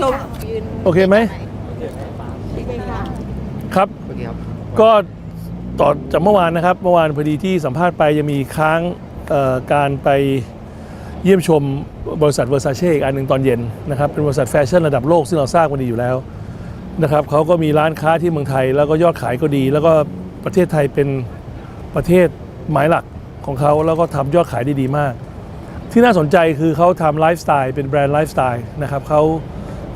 ชมโอเคไหมครับ ก็ต่อจากเมื่อวานนะครับ เมื่อวานพอดีที่สัมภาษณ์ไปยังมีค้างการไปเยี่ยมชมบริษัทเวอร์ซาเช่อีกอันหนึ่งตอนเย็นนะครับ เป็นบริษัทแฟชั่นระดับโลกซึ่งเราทราบกันดีอยู่แล้วนะครับเขาก็มีร้านค้าที่เมืองไทย แล้วก็ยอดขายก็ดี แล้วก็ประเทศไทยเป็นประเทศหมายหลักของเขาแล้วก็ทำยอดขายได้ดีมาก ที่น่าสนใจคือเขาทำไลฟ์สไตล์เป็นแบรนด์ไลฟ์สไตล์นะครับเขา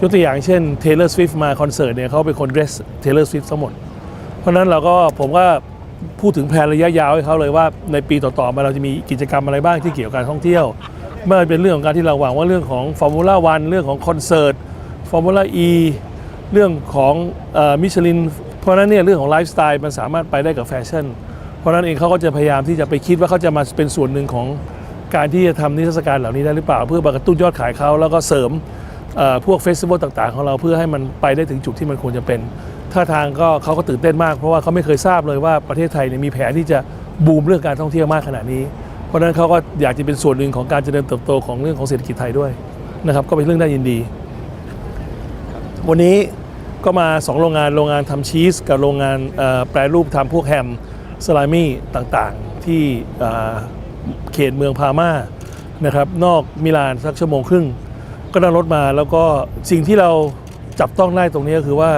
ยกตัวอย่างเช่น Taylor Swift มาคอนเสิร์ตเนี่ยเขาเป็นคนเดรส Taylor Swift ทั้งหมด เพราะนั้นเราก็ผมก็พูดถึงแผนระยะยาวให้เขาเลยว่าในปีต่อ ๆ มาเราจะมีกิจกรรมอะไรบ้างที่เกี่ยวกับการท่องเที่ยวไม่ว่าเป็นเรื่องของการที่เราหวังว่าเรื่องของฟอร์มูล่าวันเรื่องของคอนเสิร์ตฟอร์มูล่าอีเรื่องของมิชลินเพราะนั้นเนี่ยเรื่องของไลฟ์สไตล์มันสามารถไปได้กับแฟชั่น เพราะนั้นเองเขาก็จะพยายามที่จะไปคิดว่าเขาจะมาเป็นส่วนหนึ่งของ การที่จะทำนิทรรศการเหล่านี้ได้หรือเปล่า เพื่อกระตุ้นยอดขายเขาแล้วก็เสริมพวกเฟสติวัลต่างๆ ของเราเพื่อให้มันไปได้ถึงจุดที่มันควรจะเป็นท่าทางก็เขาก็ตื่นเต้นมากเพราะว่าเขาไม่เคยทราบเลยว่าประเทศไทยเนี่ยมีแผนที่จะบูมเรื่องการท่องเที่ยวมากขนาดนี้ เพราะฉะนั้นเขาก็อยากจะเป็นส่วนหนึ่งของการเจริญเติบโตของเรื่องของเศรษฐกิจไทยด้วยนะครับก็เป็นเรื่องน่ายินดี วันนี้ก็มา 2 โรงงานโรงงานทำชีส กับโรงงานแปรรูปทำพวกแฮมสลามี่ต่างๆ ที่ เขตเมืองพาม่านะครับนอกมิลานสักชั่วโมงครึ่ง ก็นั่งรถมาแล้วก็สิ่งที่เราจับต้องได้ตรงนี้ก็คือว่า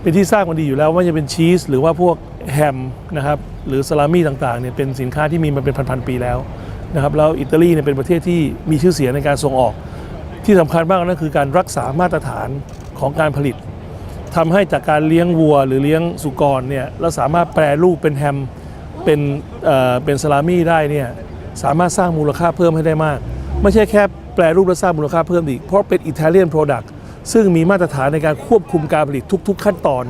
เป็นที่ทราบกันดีอยู่แล้วว่าจะเป็นชีสหรือว่าพวกแฮมนะครับหรือสลามี่ต่างๆเนี่ยเป็นสินค้าที่มีมาเป็นพันๆปีแล้วนะครับแล้วอิตาลีเนี่ยเป็นประเทศที่มีชื่อเสียงในการส่งออก ที่สำคัญมากนั่นคือการรักษามาตรฐานของการผลิตทำให้จากการเลี้ยงวัวหรือเลี้ยงสุกรเนี่ยเราสามารถแปรรูปเป็นแฮม เป็นเเป็นสลามี่ได้เนี่ยสามารถสร้างมูลค่าเพิ่มให้ได้มาก ไม่ใช่แค่แปรรูปและสร้างมูลค่าเพิ่มอีก เพราะเป็นอิตาเลียนโปรดักต์ซึ่งมีมาตรฐานในการควบคุมการผลิตทุก ๆ ขั้นตอน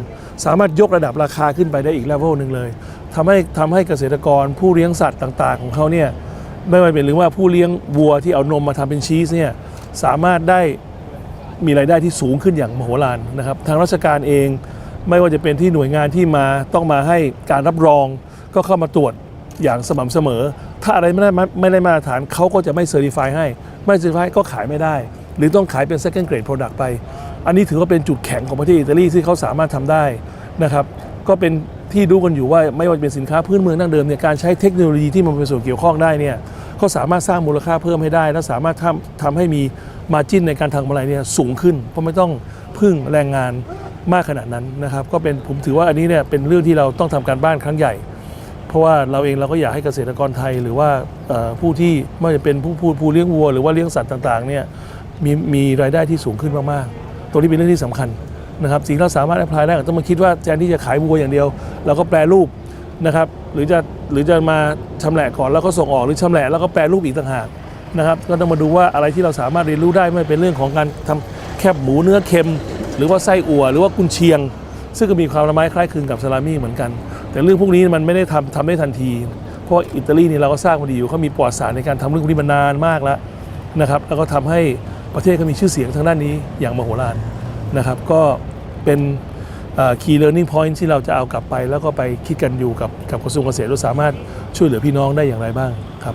สามารถยกระดับราคาขึ้นไปได้อีกเลเวลหนึ่งเลยทำให้ทำให้เกษตรกรผู้เลี้ยงสัตว์ต่าง ๆ ของเขาเนี่ยไม่ว่าเป็นหรือว่าผู้เลี้ยงวัวที่เอานมมาทำเป็นชีสเนี่ยสามารถได้มีรายได้ที่สูงขึ้นอย่างมโหฬารนะครับ ทางราชการเองไม่ว่าจะเป็นที่หน่วยงานที่มาต้องมาให้การรับรอง ก็เข้ามาตรวจอย่างสม่ำเสมอ ถ้าอะไรไม่ได้มาไม่ได้มาตรฐานเขาก็จะไม่เซอร์ติฟายให้ ไม่เซอร์ติฟายก็ขายไม่ได้ หรือต้องขายเป็น second grade product ไป อันนี้ถือว่าเป็นจุดแข็งของประเทศอิตาลีที่เขาสามารถทำได้นะครับ ก็เป็นที่รู้กันอยู่ว่าไม่ว่าจะเป็นสินค้าพื้นเมืองดั้งเดิมเนี่ยการใช้เทคโนโลยีที่มันเป็นส่วนเกี่ยวข้องได้เนี่ยเขาสามารถสร้างมูลค่าเพิ่มให้ได้ และสามารถทำทำให้มีมาจิ้นในการทำกำไรเนี่ยสูงขึ้น เพราะไม่ต้องพึ่งแรงงานมากขนาดนั้นนะครับ ก็เป็นผมถือว่าอันนี้เนี่ยเป็นเรื่องที่เราต้องทำการบ้านครั้งใหญ่ เพราะว่าเราเองเราก็อยากให้เกษตรกรไทยหรือว่าผู้ที่ไม่ว่าจะเป็นผู้ผู้ผู้เลี้ยงวัว หรือว่าเลี้ยงสัตว์ต่างๆเนี่ยมีมีรายได้ที่สูงขึ้นมากๆ ตัวนี้เป็นเรื่องที่สำคัญนะครับสิ่งที่เราสามารถแอพพลายได้ก็ต้องมาคิดว่าแทนที่จะขายวัวอย่างเดียว เราก็แปรรูปนะครับหรือจะหรือจะมาชำแหละก่อนแล้วก็ส่งออกหรือชำแหละแล้วก็แปรรูปอีกต่างหากนะครับก็ต้องมาดูว่าอะไรที่เราสามารถเรียนรู้ได้ไม่เป็นเรื่องของการทำแคบหมูเนื้อเค็ม หรือว่าไส้อั่วหรือว่ากุนเชียง ซึ่งก็มีความละไม้คล้ายคลึงกับซาลามี่เหมือนกัน แต่เรื่องพวกนี้มันไม่ได้ทำทำได้ทันที เพราะอิตาลีนี่เราก็ทราบกันดีอยู่เขามีประวัติศาสตร์ในการทำเรื่องพวกนี้มานานมากแล้วนะครับแล้วก็ทำให้ประเทศเขามีชื่อเสียงทางด้านนี้อย่างมโหฬารนะครับ ก็เป็นเอ่อ key learning point ที่เราจะเอากลับไป แล้วก็ไปคิดกันอยู่กับกับกระทรวงเกษตรว่าสามารถช่วยเหลือพี่น้องได้อย่างไรบ้างครับ